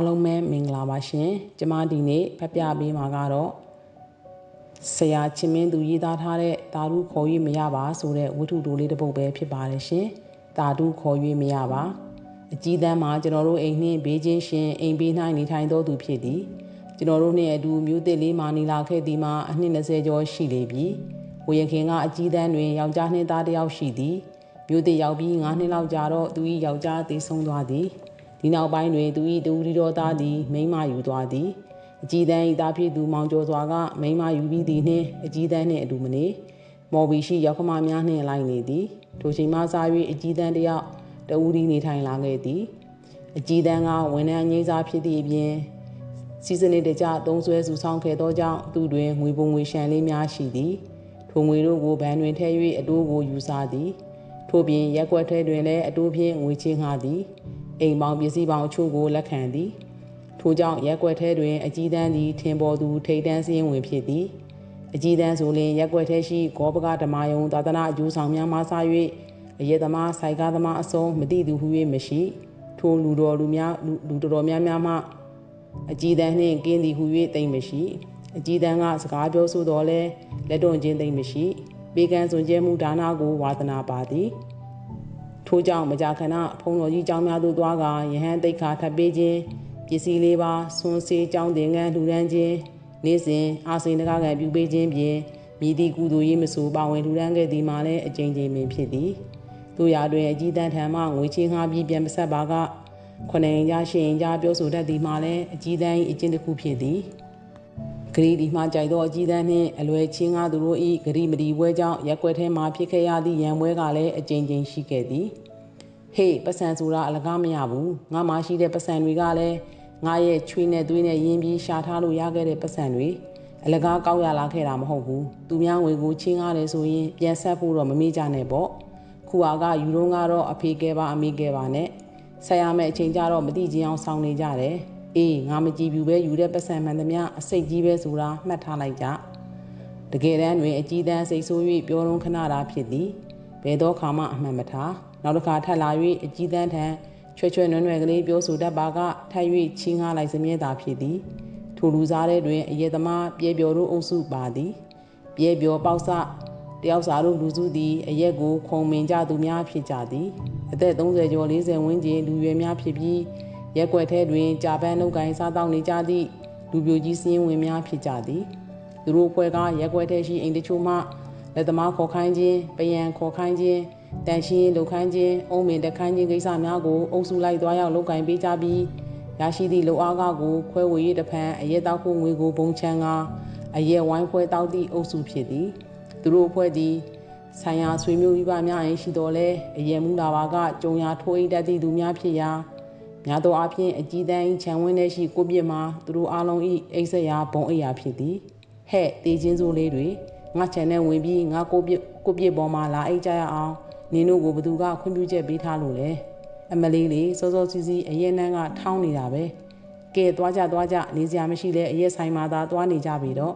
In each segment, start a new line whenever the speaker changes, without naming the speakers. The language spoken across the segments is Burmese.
အားလုံးပဲမင်္ဂလာပါရှင်ကျမဒီနေ့ဖတ်ပြပေးမှာကတော့ဆရာချင်းမင်းသူရေးသားထားတဲ့တာရုခေါ်၍မရပါဆိုတဲ့ဝတ္ထုတိုလေးတစ်ပုဒ်ပဲဖြစ်ပါတယ်ရှင်တာရုခေါ်၍မရပါအကြီးတန်းမှာကျွန်တော်တို့အိမ်နှင့်ဘေးချင်းရှင်အိမ်ဘေး၌နေထိုင်တော်သူဖြစ်သည်ကျွန်တော်တို့နှင့်အတူမြို့သစ်လေးမှာနေလာခဲ့သည်မှာအနှစ်20ကျော်ရှိလေပြီကိုရခင်ကအကြီးတန်းတွင်ယောက်ျားနှင့်သားတစ်ယောက်ရှိသည်မြို့သစ်ရောက်ပြီး9နှစ်လောက်ကြာတော့သူ၏ယောက်ျားသေဆုံးသွားသည် ဒီနောက်ပိုင်းတွင်သူ၏တူရီတော်သားသည်မိန်းမယူသွားသည်အကြီးတန်း၏သားဖြစ်သူမောင်ကျော်စွာကမိန်းမယူပြီးသည်နှင့်အကြီးတန်းနှင့်အတူမနေမော်ဘီရှိရောက်ခမများနှင့်လိုက်နေသည်ထိုချိန်မှစ၍အကြီးတန်းတယောက်တဦးဒီနေထိုင်လာခဲ့သည်အကြီးတန်းကဝန်ထမ်းငိမ့်စားဖြစ်သည့်အပြင်စီစနစ်တကျသုံးဆွဲစုဆောင်ခဲ့သောကြောင့်သူတွင်ငွေပုံငွေရှံလေးများရှိသည်ထိုငွေတို့ကိုဗန်တွင်ထည့်၍အတိုးကိုယူစားသည်ထို့ပြင်ရက်ွက်ထဲတွင်လည်းအတိုးဖြင့်ငွေချင်းငှားသည် အိမ်ပေါင်းပစ္စည်းပေါင်းအချို့ကိုလက်ခံသည်ထို့ကြောင့်ရက်ွက်ထဲတွင်အကြီးတန်းသည်ထင်ပေါ်သူထိတ်တန်းစည်းဝင်ဖြစ်သည်အကြီးတန်းဆိုလျင်ရက်ွက်ထဲရှိဂောပကဓမ္မယုံသာသနာအကျိုးဆောင်များမှဆ၍အယေသမားဆိုင်ကားသမားအစုံမတိသူဟု၍မရှိထိုလူတော်လူများလူတော်တော်များများမှအကြီးတန်းနှင့်ကင်းသည်ဟု၍တိမ်မရှိအကြီးတန်းကစကားပြောဆိုတော်လဲလက်တွန့်ခြင်းတိမ်မရှိပေကံစွန်ကျဲမှုဒါနကိုဝါသနာပါသည် ထို့ကြောင့်မကြာခဏဖုံတော်ကြီးကျောင်းများသို့သွားကယဟန်တိတ်ခါထပ်ပေးခြင်းပစ္စည်းလေးပါဆွန်စေးကျောင်းတင်ကန်းလှူဒန်းခြင်းနေ့စဉ်အာစိန်တကားကံပြုပေးခြင်းဖြင့်မြည်သည့်ကုသိုလ်ရေးမဆိုပါဝင်လှူဒန်းခဲ့သည်မှာလည်းအကြိမ်ကြိမ်ပင်ဖြစ်သည်တို့ရာတွင်အကြီးတန်းထံမှငွေချင်းငှားပြီးပြန်မဆက်ပါကခொနေရင်ကြားရှိရင်ကြားပြောဆိုတတ်သည်မှာလည်းအကြီးတန်း၏အကျင့်တစ်ခုဖြစ်သည် ဂရီဒီမှကြိုက်သောအကြီးတန်းနှင့်အလွယ်ချင်းကားသူတို့၏ဂရီမဒီပွဲကြောင့်ရက်ွက်ထဲမှဖြစ်ခဲ့ရသည့်ရန်ပွဲကလည်းအကြိမ်ကြိမ်ရှိခဲ့သည်ဟေးပတ်စံဆိုတာအလကားမရဘူးငါမှရှိတဲ့ပတ်စံတွေကလည်းငါရဲ့ချွေးနဲ့သွေးနဲ့ရင်းပြီးရှာထားလို့ရခဲ့တဲ့ပတ်စံတွေအလကားကောက်ရလာခဲ့တာမဟုတ်ဘူးသူများငွေကိုချင်းကားတယ်ဆိုရင်ပြန်ဆက်ဖို့တော့မမေ့ကြနဲ့ပေါ့ခုဟာကယူတော့ကတော့အဖေကဲပါအမေကဲပါနဲ့ဆက်ရမယ့်အချိန်ကြတော့မတိချင်းအောင်ဆောင်နေကြတယ် အေးငါမကြည့်ဘူးပဲယူတဲ့ပတ်စံမှန်သမျှအစိတ်ကြီးပဲဆိုတာမှတ်ထားလိုက်ကြတကယ်တမ်းတွင်အကြီးတန်းစိတ်ဆိုး၍ပြောလုံးခဏတာဖြစ်သည်ဘယ်တော့ခါမှအမှန်မထားနောက်တစ်ခါထပ်လာ၍အကြီးတန်းထံချွဲချွဲနွဲ့နွဲ့ကလေးပြောဆိုတတ်ပါကထိုက်၍ချင်းကားလိုက်စမြဲတာဖြစ်သည်ထိုလူစားတဲ့တွင်အယေသမားပြဲပြော်တို့အုပ်စုပါသည်ပြဲပြော်ပေါက်စတယောက်စာတို့လူစုသည်အရက်ကိုခုံမင်ကြသူများဖြစ်ကြသည်အသက်30ကျော်40ဝန်းကျင်လူရွယ်များဖြစ်ပြီး ရက်ွက်ထဲတွင်ကြာပန်းနှုတ်ကိုင်းစားတောက်နေကြသည့်လူပြိုကြီးစည်းဝင်များဖြစ်ကြသည်သူတို့ဖွဲ့ကရက်ွက်ထဲရှိအိမ်တချို့မှလက်သမားခေါ်ခိုင်းခြင်းပယံခေါ်ခိုင်းခြင်းတန်ရှင်းလုပ်ခိုင်းခြင်းအုံမင်တခိုင်းခြင်းကိစ္စများကိုအုပ်စုလိုက်သွားရောက်လုပ်ကင်ပေးကြပြီးရရှိသည့်လုံအားကကိုခွဲဝေရတဖန်အရက်တောက်ဖို့ငွေကိုဘုံချမ်းကအရက်ဝိုင်းဖွဲတောက်သည့်အုပ်စုဖြစ်သည်သူတို့အဖွဲ့သည်ဆိုင်ရာဆွေမျိုးမိဘများရင်ရှိတော်လဲအရက်မူလာပါကကြုံရထိုးအိတ်တတ်သည့်သူများဖြစ်ရာ များသောအားဖြင့်အကြီးတန်းခြံဝင်းထဲရှိကိုပြစ်မှာသူတို့အားလုံး၏အိတ်ဆက်ရာဘုံအိတ်ရာဖြစ်သည်ဟဲ့တေချင်းစိုးလေးတွေငါချန်နဲ့ဝင်ပြီးငါကိုပြစ်ကိုပြစ်ပေါ်မှာလာအိတ်ကြရအောင်နင်တို့ကိုဘသူကခွင့်ပြုချက်ပေးထားလို့လဲအမလေးလေးစောစောစီးစီးအရင်နှန်းကထောင်းနေတာပဲကဲသွားကြသွားကြနေစရာမရှိလဲအရက်ဆိုင်မှာသာသွားနေကြပြီတော့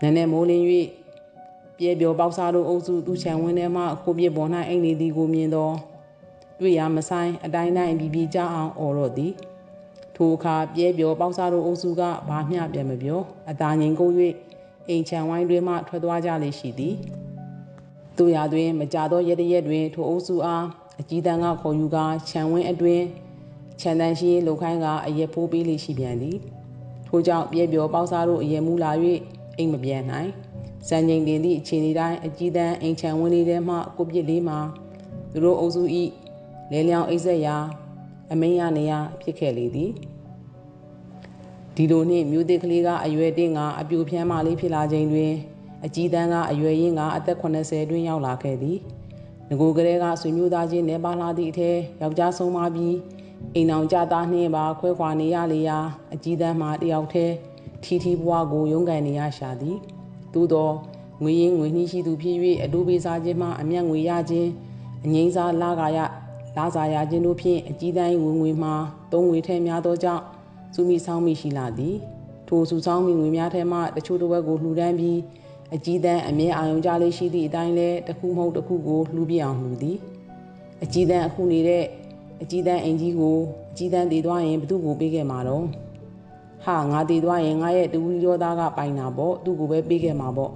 နည်းနည်းမိုးလင်း၍ပြေပြောပေါက်စားတို့အုပ်စုသူချံဝင်းထဲမှကိုပြစ်ပေါ်၌အိမ်နေသည်ကိုမြင်တော့ တွေ့ရမဆိုင်အတိုင်းတိုင်းပြီးပြီးကြအောင်អော်တော့သည်ထိုအခါပြဲပြောပေါက်စားတို့အုပ်စုကဘာမျှပြန်မပြောအသာငိန်ကုန်၍အိမ်ချံဝိုင်းတွင်မှထွက်သွားကြလေရှိသည်သူရတွင်မကြသောရက်တရက်တွင်ထိုအုပ်စုအားအကြီးတန်းကခေါ်ယူကာခြံဝင်းအတွင်ခြံတန်းရှိလုံခိုင်းကအရက်ဖိုးပေးလိရှိပြန်သည်ထို့ကြောင့်ပြဲပြောပေါက်စားတို့အရက်မူလာ၍အိမ်မပြန်နိုင်စံချိန်တင်သည့်အခြေအနေတိုင်းအကြီးတန်းအိမ်ခြံဝင်းလေးထဲမှကိုပြစ်လေးမှာသူတို့အုပ်စု၏ လဲလျောင်းအိဆက်ရာအမိန်ရနေရဖြစ်ခဲ့လေသည်ဒီလိုနှင့်မြို့သစ်ကလေးကအရွယ်တင်းကအပြူဖြန်းမလေးဖြစ်လာချိန်တွင်အကြီးတန်းကအရွယ်ရင်းကအသက်80တွင်ရောက်လာခဲ့သည်ငကိုကလေးကဆွေမျိုးသားချင်းနေပါလာသည့်အထဲယောက်ျားဆုံးမပြီးအိမ်အောင်ကြသားနှင်းပါခွဲခွာနေရလေရာအကြီးတန်းမှတယောက်တည်းထီထီဘွားကိုရုန်းကန်နေရရှာသည်သို့သောငွေရင်းငွေနှီးရှိသူဖြစ်၍အတူပေးစားခြင်းမှအမျက်ငွေရခြင်းအငိမ့်စားလာကရ လာစာရခြင်းတို့ဖြင့်အကြီးတန်းဝင်ငွေမှာသုံးငွေထဲများသောကြောင့်စုမိဆောင်မိရှိလာသည်ထိုစုဆောင်မိငွေများထဲမှတချို့တစ်ဝက်ကိုလှူဒန်းပြီးအကြီးတန်းအမြဲအာရုံကြလေးရှိသည့်အတိုင်းလဲတစ်ခုမဟုတ်တစ်ခုကိုလှူပြအောင်လှူသည်အကြီးတန်းအခုနေတဲ့အအကြီးတန်းအင်ကြီးကိုအကြီးတန်းတည်သွားရင်ဘသူ့ကိုပေးခဲ့မှာတော့ဟာငါတည်သွားရင်ငါရဲ့တူဝီရောသားကပိုင်တာပေါ့သူ့ကိုပဲပေးခဲ့မှာပေါ့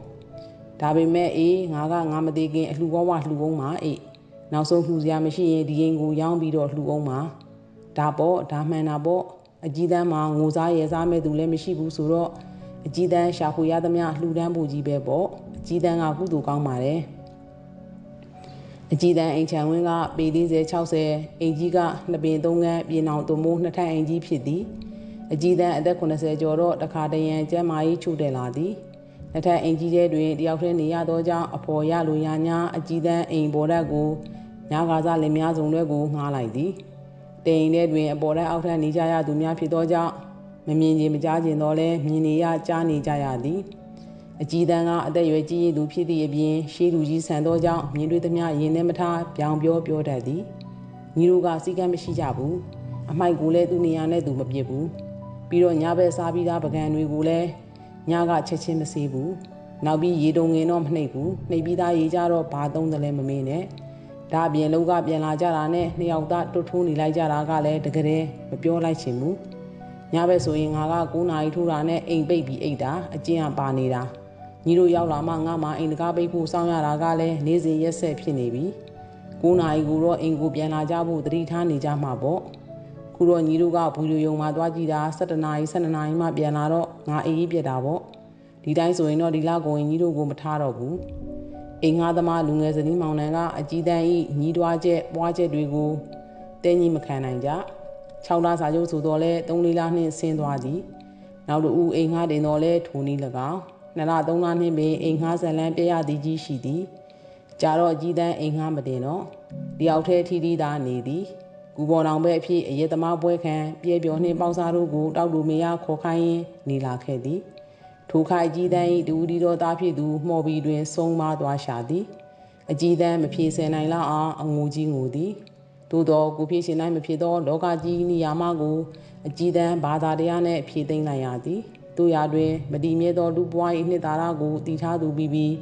ဒါပေမဲ့အေးငါကငါမသေးခင်အလှူဘဝလှူအောင်မှာအေး နောက်ဆုံးလှူစရာမရှိရင်ဒီရင်ကိုရောင်းပြီးတော့လှူအောင်မှာဒါပေါ့ဒါမှန်တာပေါ့အကြီးတန်းမှာငိုစားရဲစားမဲ့သူလည်းမရှိဘူးဆိုတော့အကြီးတန်းရှာဖွေရသမျှလှူဒန်းဖို့ကြီးပဲပေါ့အကြီးတန်းကကုသိုလ်ကောင်းပါတယ်အကြီးတန်းအိမ်ချံဝင်းကပေ40 60အိမ်ကြီးကနှစ်ပင်သုံးခန်းပြင်အောင်တုံမိုးနှစ်ထပ်အိမ်ကြီးဖြစ်သည်အကြီးတန်းအသက်80ကျော်တော့တခါတရံကျမ်းမာရေးချုပ်တယ်လာသည်နှစ်ထပ်အိမ်ကြီးထဲတွင်တယောက်တည်းနေရသောကြောင့်အဖော်ရလိုရညာအကြီးတန်းအိမ်ပေါ်ဓာတ်ကို ညာကားစားလင်များစုံတွေကိုငှားလိုက်သည်တိမ်ထဲတွင်အပေါ်ဓာတ်အောက်ထပ်နေကြရသူများဖြစ်သောကြောင့်မမြင်ခြင်းမကြားခြင်းတော့လဲမြင်နေရကြားနေကြရသည်အကြီးတန်းကအသက်အရွယ်ကြီးရည်သူဖြစ်သည့်အပြင်ရှေးလူကြီးဆန်သောကြောင့်မြင်တွေ့သမျှရင်ထဲမထားပြောင်ပြောပြောတတ်သည်ညီတို့ကစီကံမရှိကြဘူးအမိုက်ကိုလည်းသူ့နေရာနဲ့သူမပြစ်ဘူးပြီးတော့ညဘက်စားပြီးသားပကံတွေကိုလည်းညကချက်ချင်းမစေးဘူးနောက်ပြီးရေတုံငင်တော့မနှိပ်ဘူးနှိပ်ပြီးသားရေကြတော့ဘာသုံးတယ်လဲမမေးနဲ့ ဒါအပြင်လောက်ကပြန်လာကြတာနဲ့နှစ်ယောက်သားတွတ်ထိုးနေလိုက်ကြတာကလည်းတကယ်မပြောလိုက်ချင်ဘူးညဘက်ဆိုရင်ငါက9နာရီထိုးတာနဲ့အိမ်ပိတ်ပြီးအိတ်တာအကျဉ်းကပါနေတာညီတို့ရောက်လာမှငါမှအိမ်တကားပိတ်ဖို့စောင့်ရတာကလည်းနေစဉ်ရက်ဆက်ဖြစ်နေပြီ9နာရီကိုတော့အိမ်ကိုပြန်လာကြဖို့တတိထားနေကြမှာပေါ့ခုတော့ညီတို့ကဘူရီယုံမှာသွားကြည့်တာ7နာရီ7နာရီမှပြန်လာတော့ငါအေးကြီးပြက်တာပေါ့ဒီတိုင်းဆိုရင်တော့ဒီလကိုရင်ညီတို့ကိုမထားတော့ဘူး အိမ်ငါသမားလူငယ်စနီးမောင်နှံကအကြီးတန်းဤညီးတွားချက်ပွားချက်တွေကိုတင်းကြီးမခံနိုင်ကြ6လစာချုပ်ဆိုတော့လဲ3လနှင့်ဆင်းသွားသည်နောက်တူအိမ်ငါတင်တော့လဲထိုနည်း၎င်းနှစ်လသုံးလနှင့်ပင်အိမ်ငှားဇလန်းပြရသည်ကြီးရှိသည်ကြာတော့အကြီးတန်းအိမ်ငှားမတင်တော့တယောက်တည်းထီထီသာနေသည်ကူပေါ်တောင်ပဲအဖြစ်အရေးသမားပွဲခံပြဲပြော်နှင့်ပေါစားတို့ကိုတောက်တူမရခေါ်ခိုင်းရင်းနေလာခဲ့သည် ထိုခိုင်ကြီးတန်း၏တူဒီတော်သားဖြစ်သူမှော်ပြီးတွင်ဆုံးမသွားရှာသည်အကြီးတန်းမဖြေဆယ်နိုင်လောက်အောင်အငိုကြီးငိုသည်သို့သောကိုဖြေရှင်နိုင်မဖြစ်သောလောကကြီးနိယာမကိုအကြီးတန်းဘာသာတရားနှင့်ဖြေသိမ့်နိုင်ရသည်တို့ရာတွင်မတည်မြဲသောလူပွား၏နှစ်သာရကိုတည်ထားသူပြီးပြီး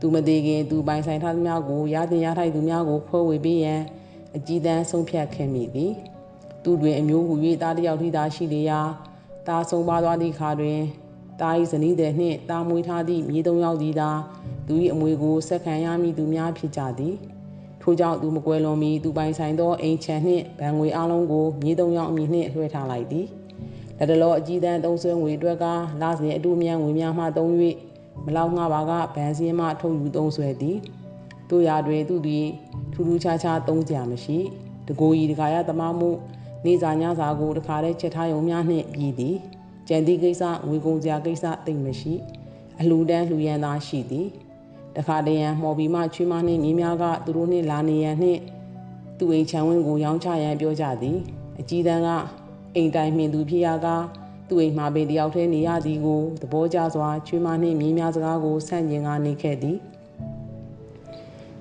သူမသေးခင်သူပိုင်ဆိုင်ထားသမျှကိုရတင်ရထိုက်သူများကိုခွဲဝေပေးရန်အကြည်တန်းဆုံးဖြတ်ခဲ့မိသည်သူတွင်အမျိုးဟူ၍တားတယောက်ထိသာရှိလေရာတားဆုံးပါသွားသည့်ခါတွင် တား၏ဇနီးတဲ့နှင့်တားမွေးထားသည့်မြေသုံးယောက်သည်သာသူ၏အမွေကိုဆက်ခံရမည်သူများဖြစ်ကြသည်ထို့ကြောင့်သူမကွယ်လွန်မီသူပိုင်ဆိုင်သောအိမ်ချမ်းနှင့်ဗန်ငွေအလုံးကိုမြေသုံးယောက်အမည်နှင့်လွှဲထားလိုက်သည်လက်တလောအကြီးတန်းသုံးဆွဲငွေအတွက်ကလစဉ်အတူမြန်ငွေများမှသုံး၍မလောက်ငှပါကဗန်စင်းမှထုတ်ယူသုံးဆွဲသည်တို့ရာတွင်သူသည်ထူးထူးခြားခြားသုံးကြမရှိတကိုယ်ဤတခါရသမားမှုနေစာညစာကိုတခါတည်းချက်ထားရုံများနှင့်ပြည်သည် ကြံသည့်ကိစ္စငွေကုန်စရာကိစ္စတိတ်မရှိ အလှူဒန်းလှူရန်သာရှိသည်တခါတရံမော်ဘီမှချွေးမနှင့်မြေးများကသူတို့နှင့်လာနေရန်နှင့်သူအိမ်ချံဝင်းကိုရောင်းချရန်ပြောကြသည် အကြီးတန်းကအိမ်တိုင်မြင်သူဖြစ်ရာကသူ့အိမ်မှာပင်တယောက်တည်းနေရသည်ကိုသဘောကျစွာချွေးမနှင့်မြေးများစကားကိုဆန့်ကျင်ကနေခဲ့သည်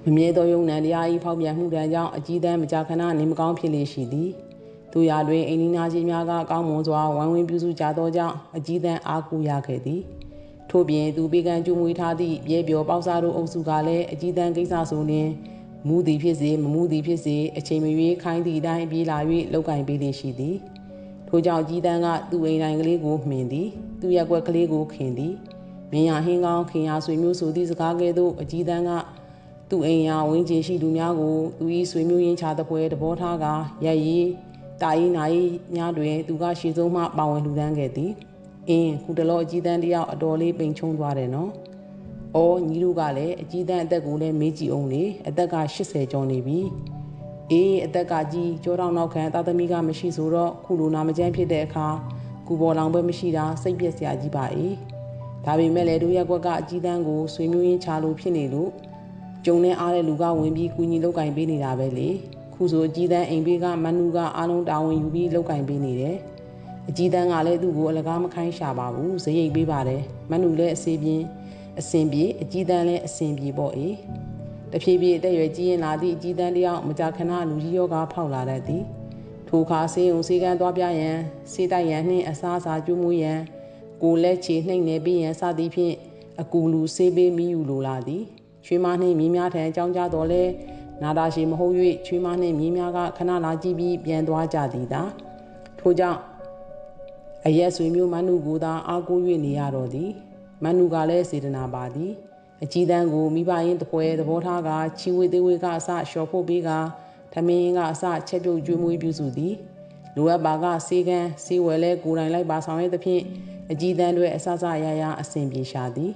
မမြဲသောယုံနံတရားဤဖောက်ပြန်မှုတံကြောင့်အကြီးတန်းမကြာခဏနေမကောင်းဖြစ်လေရှိသည် သူရာတွင်အိမ်နီးနားချင်းများကကောင်းမွန်စွာဝိုင်းဝန်းပြုစုကြသောကြောင့်အကြီးတန်းအားကိုးရခဲ့သည်ထို့ပြင်သူပေကံကျူမွေထားသည့်ရဲပြောပေါစားတို့အုပ်စုကလည်းအကြီးတန်းကိစ္စဆိုရင်မူသည်ဖြစ်စေမမူသည်ဖြစ်စေအချိန်မရွေးခိုင်းသည့်အတိုင်းပြေးလာ၍လောက်ကင်ပေးလေရှိသည်ထို့ကြောင့်ကြီးတန်းကသူ့အိမ်တိုင်းကလေးကိုမှင်သည်သူ့ရက်ွက်ကလေးကိုခင်သည်မင်းရဟင်းကောင်းခင်ရဆွေမျိုးဆိုသည့်စကားကဲ့သို့အကြီးတန်းကသူ့အိမ်ရဝင်းကျင်ရှိသူများကိုသူ၏ဆွေမျိုးရင်းချတဲ့ပွဲတဘောထားကရိုက်ရီ တာဤနာဤများတွင်သူကရှေ့ဆုံးမှပါဝင်လူဒန်းခဲ့သည်အင်းခုတလောအကြီးတန်းတယောက်အတော်လေးပိန်ချုံသွားတယ်နော်။အော်ညီတို့ကလည်းအကြီးတန်းအသက်ကိုလည်းမေးကြည့်အောင်လေအသက်က80ကျော်နေပြီ။အေးအသက်ကကြီးကြောတောင်နောက်ခံသာသမီကမရှိဆိုတော့ခုလိုနာမကျန်းဖြစ်တဲ့အခါကူပေါ်လောင်ပဲမရှိတာစိတ်ပြက်စရာကြီးပါအေး။ဒါပေမဲ့လေတို့ရက်ကွက်ကအကြီးတန်းကိုဆွေမျိုးရင်းချလို့ဖြစ်နေလို့ကျုံနဲ့အားတဲ့လူကဝင်ပြီးကူညီလောက်ကင်ပေးနေတာပဲလေ။ ခုဆိုအကြီးတန်းအိမ်ဘေးကမနူကအားလုံးတာဝန်ယူပြီးလောက်ကင်ပေးနေတယ်။အကြီးတန်းကလည်းသူ့ကိုအလကားမခိုင်းရှာပါဘူးဇရိတ်ပေးပါတယ်မနူလည်းအစီပြင်းအစင်ပြေအကြီးတန်းလည်းအစင်ပြေပေါ့အေးတဖြည်းဖြည်းအသက်ရွယ်ကြီးရင်လာသည့်အကြီးတန်းတယောက်မကြာခဏလူကြီးယောဂါဖောက်လာတတ်သည်ထိုခါဆေးုံဆေးကန်းသွားပြရန်ဆေးတိုက်ရန်နှင့်အစားအစာကျွေးမွေးရန်ကိုလက်ချေနှိမ့်နေပြီးရန်စသည်ဖြင့်အကူလူဆေးပေးမိယူလိုလာသည်ချွေးမနှင့်မိများထံအကြောင်းကြတော့လဲ နာတာရှိမဟုတ်၍ချွေးမနှင့်မြင်းများကခဏလာကြည့်ပြီးပြန်သွားကြသည်သာထို့ကြောင့်အရက်ဆွေမျိုးမနုကိုသာအားကိုး၍နေရတော့သည်မနုကလည်းစေတနာပါသည်အကြီးတန်းကိုမိဘရင်းတပွဲသဘောထားကချီဝေသေးဝေကအစလျှော်ဖို့ပေးကသမင်းကအစချက်ပြုတ်ကျွေးမွေးပြုစုသည်လိုအပ်ပါကစေကန်းစေဝယ်လဲကိုယ်တိုင်လိုက်ပါဆောင်ရသဖြင့်အကြီးတန်းတွေအစစရရအစဉ်ပြေရှာသည်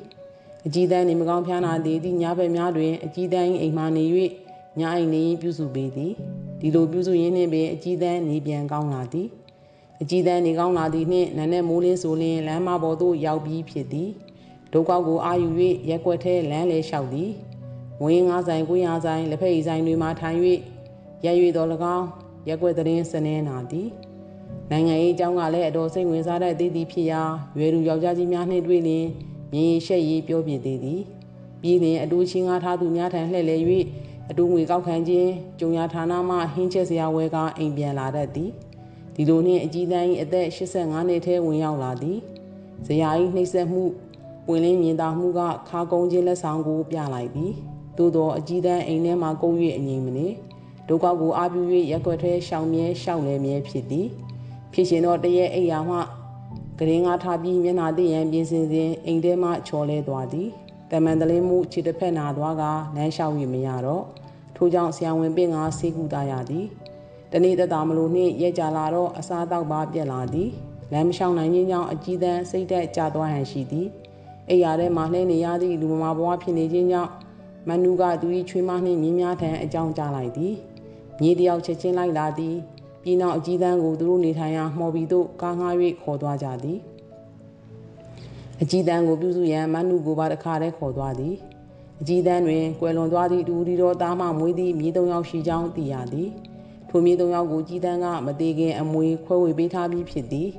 အကြီးတန်းနေမကောင်းဖျားနာသည်သည့်ညဘက်များတွင်အကြီးတန်းအိမ်မှနေ၍ ညအိမ်နေပြုစုပေးသည်ဒီလိုပြုစုရင်းနှင့်ပင်အကြီးတန်းနေပြန်ကောင်းလာသည်အကြီးတန်းနေကောင်းလာသည်နှင့်နန်းနဲ့မိုးလင်းဆိုလျင်လမ်းမပေါ်သို့ရောက်ပြီးဖြစ်သည်ဒုက္ခကိုအာယူ၍ရက်ွက်ထဲလမ်းလေလျှောက်သည်ဝင်းငါးဆိုင်ကိုရဆိုင်လက်ဖက်ရည်ဆိုင်တွေမှထိုင်၍ရရွေတော်၎င်းရက်ွက်သတင်းစနေနာသည်နိုင်ငံရေးအကြောင်းကလည်းအတော်စိတ်ဝင်စားတဲ့သေးသည်ဖြစ်ရာရွယ်သူယောက်ျားကြီးများနှင့်တွေ့လျင်မြင်ရှက်ရေးပြောပြသေးသည်ပြီးလျင်အတူချင်းကားထားသူများထံလှည့်လည်၍ အတူငွေကောက်ခံခြင်းကျုံရဌာနမှဟင်းချက်စရာဝဲကအိမ်ပြန်လာတတ်သည်ဒီလိုနှင့်အကြီးတန်း၏အသက်85နှစ်ထဲဝင်ရောက်လာသည်ဇရာ၏နှိမ့်ဆက်မှုဝင်လင်းမြင်သာမှုကခါကုန်းခြင်းလက်ဆောင်ကိုပြလိုက်သည်သို့သောအကြီးတန်းအိမ်ထဲမှကုန်း၍အငြိမ်မနေဒုက္ခကိုအာပြု၍ရက်ွက်ထဲရှောင်မြဲရှောက်လဲမြဲဖြစ်သည်ဖြစ်ရှင်တော့တရက်အိယာမှဂရင်းငါထားပြီးမျက်နာသိရန်ပြင်ဆင်စဉ်အိမ်ထဲမှချော်လဲသွားသည် တမန်တလင်းမှုခြေတစ်ဖက်နာသွားကလမ်းလျှောက်၍မရတော့ထို့ကြောင့်ဆရာဝန်ပင်ကဆေးကူတာရသည်တနေ့သက်သာမလို့နှင့်ရဲကြလာတော့အစားတောက်ပါပြက်လာသည်လမ်းမလျှောက်နိုင်ခြင်းကြောင့်အကြီးတန်းစိတ်သက်ကြသွားဟန်ရှိသည်အိယာထဲမှာလှည့်နေရသည့်လူမမာဘွားဖြစ်နေခြင်းကြောင့်မနူကသူ၏ချွေးမနှင့်မြင်းများထံအကြောင်းကြားလိုက်သည်မြေတယောက်ချက်ချင်းလိုက်လာသည်ပြည်နောက်အကြီးတန်းကိုသူတို့နေထိုင်ရာမှော်ဘီသို့ကားငှား၍ခေါ်သွားကြသည် အကြီးတန်းကိုပြုစုရန်မနုကိုပါတခါတည်းခေါ်သွားသည်အကြီးတန်းတွင်ကွယ်လွန်သွားသည့်တူဒီတော်သားမှမွေးသည့်မြေသုံးယောက်ရှိကြောင်းသိရသည်ထိုမြေသုံးယောက်ကိုကြီးတန်းကမသေးခင်အမွေခွဲဝေပေးထားပြီးဖြစ်သည်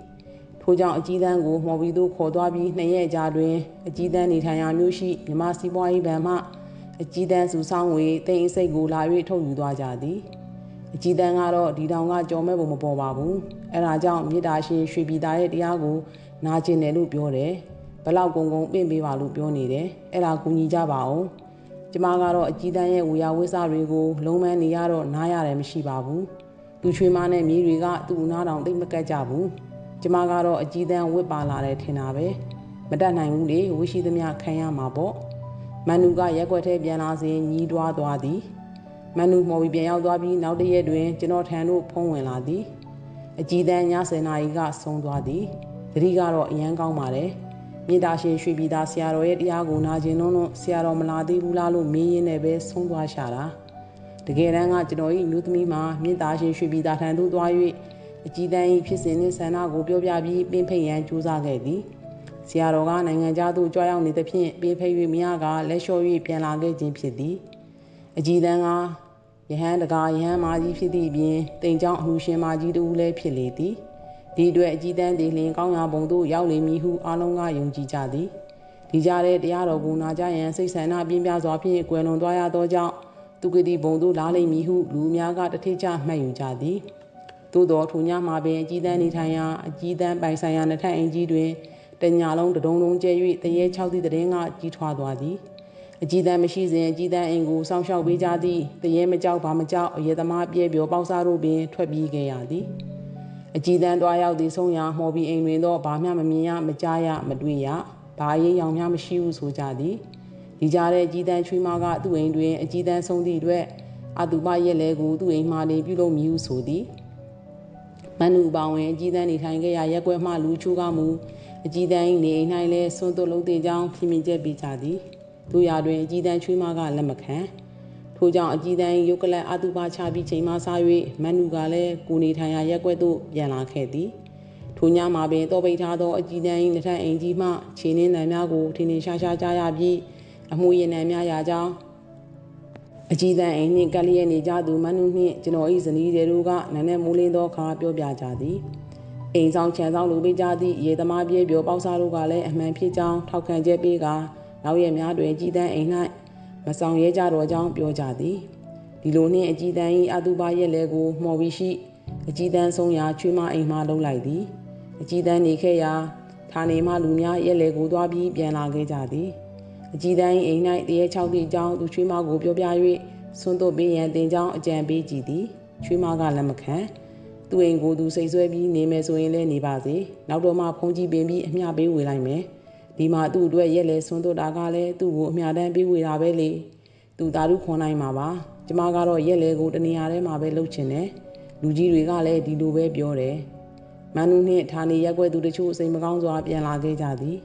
ထို့ကြောင့်အကြီးတန်းကိုမှော်ဘီသို့ခေါ်သွားပြီးနှစ်ရက်ကြာတွင်အကြီးတန်းနေထိုင်ရာမြို့ရှိမြမစီးပွားရေးဗန်မှအကြီးတန်းစုဆောင်ဝေတိမ်အစိတ်ကိုလာ၍ထုတ်ယူသွားကြသည်အကြီးတန်းကတော့ဒီတောင်ကကြော်မဲ့ပုံမပေါ်ပါဘူးအဲဒါကြောင့်မြေတာရှင်ရွှေပြည်သားရဲ့တရားကိုနာကျင်တယ်လို့ပြောတယ် ဘလောက်ကုံကုံပင့်ပေးပါလို့ပြောနေတယ်အဲ့ဒါကူညီကြပါအောင်ကျမကတော့အကြီးတန်းရဲ့ဝေယဝိစတွေကိုလုံးမန်းနေရတော့နားရတယ်မရှိပါဘူးသူချွေးမနဲ့မြေတွေကသူ့နားတောင်သိမ့်မကက်ကြဘူးကျမကတော့အကြီးတန်းဝစ်ပါလာတယ်ထင်တာပဲမတတ်နိုင်ဘူးလေဝရှိသမျှခံရမှာပေါ့မန်နူကရက်ွက်ထဲပြန်လာစဉ်ညီးတွားသွားသည်မန်နူမော်ပြီးပြန်ရောက်သွားပြီးနောက်တရက်တွင်ကျွန်တော်ထံသို့ဖုံးဝင်လာသည်အကြီးတန်းည10နာရီကဆုံးသွားသည်သတိကတော့အရန်ကောင်းပါတယ် မြေတာရှင်ရွှေပြည်သားဆရာတော်ရဲ့တရားကိုနာကျင်လုံးလုံးဆရာတော်မလာသေးဘူးလားလို့မေးရင်းနဲ့ပဲဆုံးသွားရှာတာတကယ်တမ်းကကျွန်တော်၏မျိုးသမီးမှာမြေတာရှင်ရွှေပြည်သားထံသို့သွား၍အကြီးတန်း၏ဖြစ်စဉ်နှင့်ဆန္ဒကိုပြောပြပြီးပင်ဖိတ်ရန်ကြိုးစားခဲ့သည်ဆရာတော်ကနိုင်ငံသားသို့ကြွရောက်နေသဖြင့်ပင်ဖိတ်၍မရကလက်လျှော့၍ပြန်လာခဲ့ခြင်းဖြစ်သည်အကြီးတန်းကယဟန်တကာယဟန်မာကြီးဖြစ်သည့်ပြင်တိမ်ချောင်းအမှုရှင်မာကြီးတူလည်းဖြစ်လေသည် ဒီအတွက်အကြီးတန်းသည်လျင်ကောင်းရာဘုံသို့ရောက်လေမည်ဟုအားလုံးကယုံကြည်ကြသည်ဒီကြတဲ့တရားတော်ကိုနာကြရန်စိတ်ဆန္ဒပြင်းပြစွာဖြင့်ကွယ်လွန်သွားရသောကြောင့်သူကတိဘုံသို့လာလိမ့်မည်ဟုလူများကတထိတ်ကြမှတ်ယူကြသည်သို့တော်ထိုညမှာပင်အကြီးတန်းနေထိုင်ရာအကြီးတန်းပိုင်ဆိုင်ရာနှစ်ထပ်အင်ကြီးတွင်တညာလုံးတဒုံဒုံကျဲ၍တရေ6သည့်တရင်ကကြီးထွားသွားသည်အကြီးတန်းမရှိစဉ်အကြီးတန်းအိမ်ကိုစောင့်ရှောက်ပေးကြသည်တရေမကြောက်ဘာမကြောက်အရေသမားပြဲပြောပေါက်စားတို့ပင်ထွက်ပြေးခဲ့ရသည် အကြည်တန်းတွားရောက်သည့်ဆုံးရာမော်ဘီအိမ်တွင်တော့ဘာမျှမမြင်ရမကြားရမတွေ့ရဘာရေးရောင်များမရှိဘူးဆိုကြသည်ဒီကြားတဲ့အကြည်တန်းချွေးမကသူ့အိမ်တွင်အကြည်တန်းဆုံးသည့်အတွက်အတူပရဲ့လဲကိုသူ့အိမ်မှနေပြုလုပ်မည်ဟုဆိုသည်မနုပောင်ဝင်အကြည်တန်းနေထိုင်ခဲ့ရရက်ွက်မှလူချိုးကမူအကြည်တန်း၏နေအိမ်၌လဲဆွန်းသွလုံးတင်ကြောင်းဖြစ်မြင်ချက်ပေးကြသည်တို့ရာတွင်အကြည်တန်းချွေးမကလက်မခံ ထို့ကြောင့်အကြီးတန်းရုပ်ကလပ်အတုပါချပြီးချိန်မှစား၍မန်နူကလည်းကိုနေထိုင်ရာရက်ွက်သို့ပြန်လာခဲ့သည်ထိုညမှာပင်တောပိတ်ထားသောအကြီးတန်း၏လက်ထပ်အိမ်ကြီးမှခြေနှင်းတံများကိုထင်းထင်းရှားရှားကြားရပြီးအမှုရင်နံများရာကြောင်းအကြီးတန်းအိမ်နှင့်ကလျက်နေကြသူမနုနှင့်ကျွန်တော်၏ဇနီးတွေတို့ကနန်းနဲ့မိုးလင်းသောအခါပြောပြကြသည်အိမ်ဆောင်ခြံဆောင်လူပေးကြသည့်ရေသမားပြေပြောပေါက်စားတို့ကလည်းအမှန်ဖြစ်ကြောင်းထောက်ခံချက်ပေးကနောက်ရက်များတွင်ကြီးတန်းအိမ်၌ မဆောင်ရဲကြတော့ကြောင်းပြောကြသည်ဒီလိုနှင့်အကြီးတန်း၏အတုပါရက်လဲကိုမှော်ပြီးရှိအကြီးတန်းဆုံးရာချွေးမအိမ်မှလုံးလိုက်သည်အကြီးတန်းနေခဲ့ရာဌာနေမှလူများရက်လဲကိုသွားပြီးပြန်လာခဲ့ကြသည်အကြီးတန်း၏အိမ်၌တရေ6သည့်အကြောင်းသူချွေးမကိုပြောပြ၍ဆွန်းတို့ပေးရန်တင်ကြောင်းအကြံပေးကြည်သည်ချွေးမကလက်မခံသူအိမ်ကိုသူစိတ်ဆွဲပြီးနေမယ်ဆိုရင်လည်းနေပါစေနောက်တော့မှဖုန်ကြီးပင်ပြီးအမျှပေးဝေလိုက်မယ် ဒီမှာသူ့အတွက်ရက်လဲဆွန်းတို့တာကလည်းသူ့ကိုအမျှတန်းပေးဝေတာပဲလေသူသာဓုခွန်နိုင်မှာပါကျမကတော့ရက်လဲကိုတနေရာထဲမှာပဲလှုပ်ချင်တယ်လူကြီးတွေကလည်းဒီလိုပဲပြောတယ်မန်နူနှင့်ဌာနေရက်ွက်သူတချို့စိတ်မကောင်းစွာပြန်လာခဲ့ကြသည်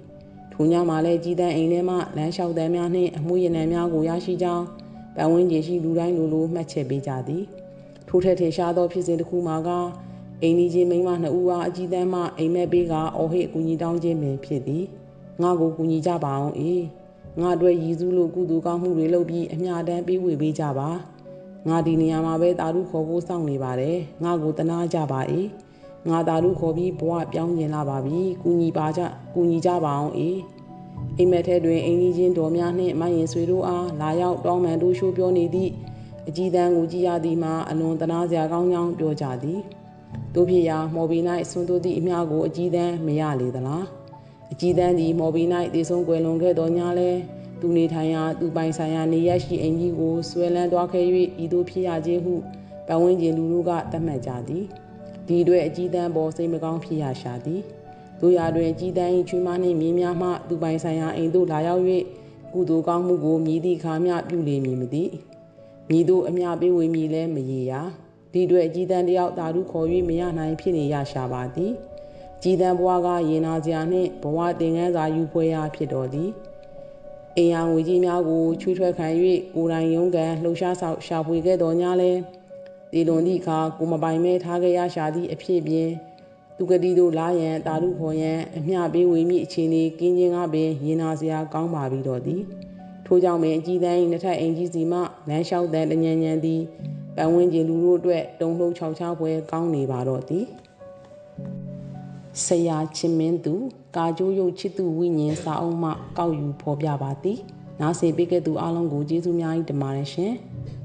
ထိုညမှာလည်းကြီးတန်းအိမ်ထဲမှလမ်းလျှောက်တန်းများနှင့်အမှုရနံများကိုရရှိကြောင်းပတ်ဝန်းကျင်ရှိလူတိုင်းလိုလိုမှတ်ချက်ပေးကြသည်ထိုထက်ထင်ရှားသောဖြစ်စဉ်တစ်ခုမှာကအိမ်ကြီးချင်းမိန်းမနှစ်ဦးအားအကြီးတန်းမှအိမ်မက်ပေးကအော်ဟစ်အကူကြီးတောင်းခြင်းပင်ဖြစ်သည် ငါကိုကူညီကြပါအောင်အေးငါအတွက်ရည်စူးလို့ကုသိုလ်ကောင်းမှုတွေလုပ်ပြီးအမျှတန်းပေးဝေပေးကြပါငါဒီနေရာမှာပဲတာရုခေါ်ဖို့စောင့်နေပါတယ်ငါကိုတနာကြပါအေးငါတာရုခေါ်ပြီးဘဝပြောင်းကျင်လာပါပြီကူညီပါကြကူညီကြပါအောင်အေးအိမ်မက်ထဲတွင်အင်းကြီးချင်းတော်များနှင့်မရင်ဆွေတို့အားလာရောက်တောင်းပန်တို့ရှိုးပြောနေသည့်အကြီးတန်းကိုကြည်ရသည်မှာအလွန်တနာစရာကောင်းကြောင်းပြောကြသည်တို့ဖြစ်ရာမော်ဘီ၌ဆွန်းတို့သည့်အမျှကိုအကြီးတန်းမရလေသလား အကြီးတန်းသည်မော်ဘီ၌တည်ဆုံးကွယ်လွန်ခဲ့တော်ညာလဲသူနေထိုင်ရာသူပိုင်ဆိုင်ရာနေရရှိအင်ကြီးကိုဆွဲလန်းသွားခဲ့၍ဤသို့ဖြစ်ရခြင်းဟုပတ်ဝန်းကျင်လူတို့ကသတ်မှတ်ကြသည်ဒီအတွက်အကြီးတန်းပေါ်စိတ်မကောင်းဖြစ်ရရှာသည်တို့ရာတွင်ကြီးတန်း၏ချွေးမနှင့်မြင်းများမှသူပိုင်ဆိုင်ရာအိမ်သို့လာရောက်၍ကုသိုလ်ကောင်းမှုကိုမြည်သည့်ခါမျှပြုလေမည်မသည်မြည်တို့အမျှပေးဝေမည်လဲမရေရာဒီအတွက်အကြီးတန်းတယောက်သာဓုခေါ်၍မရနိုင်ဖြစ်နေရရှာပါသည် ကြီးတန်းဘွားကရင်နာစရာနှင့်ဘဝတင်ငန်းစာယူပွဲရာဖြစ်တော်သည်အိမ်ယာငွေကြီးများကိုချွေးထွက်ခံ၍ကိုယ်တိုင်ရုံးကန်လှုပ်ရှားဆောက်ရှာဖွေခဲ့တော်ညာလဲဒီလွန်သည့်အခါကိုမပိုင်မဲထားခဲ့ရရှာသည့်အဖြစ်ပြင်သူကတိတို့လာရန်တာရုခေါ်ရန်အမျှပေးဝေမိအခြေအနေကင်းချင်းကပင်ရင်နာစရာကောင်းပါပြီးတော့သည်ထို့ကြောင့်ပင်အကြီးတန်း၏နှစ်ထပ်အိမ်ကြီးစီမှလမ်းလျှောက်တဲ့တညံညံသည်ပတ်ဝန်းကျင်လူတို့အတွက်တုံ့လှုပ်ချောက်ချပွဲကောင်းနေပါတော့သည် ဆရာချင်းမင်းသူကာကျိုးရုပ်ချစ်သူဝိညာဉ်စာအုပ်မှကောက်ယူဖော်ပြပါသည်နားဆင်ပေးခဲ့သူအားလုံးကိုကျေးဇူးများကြီးတင်ပါတယ်ရှင်။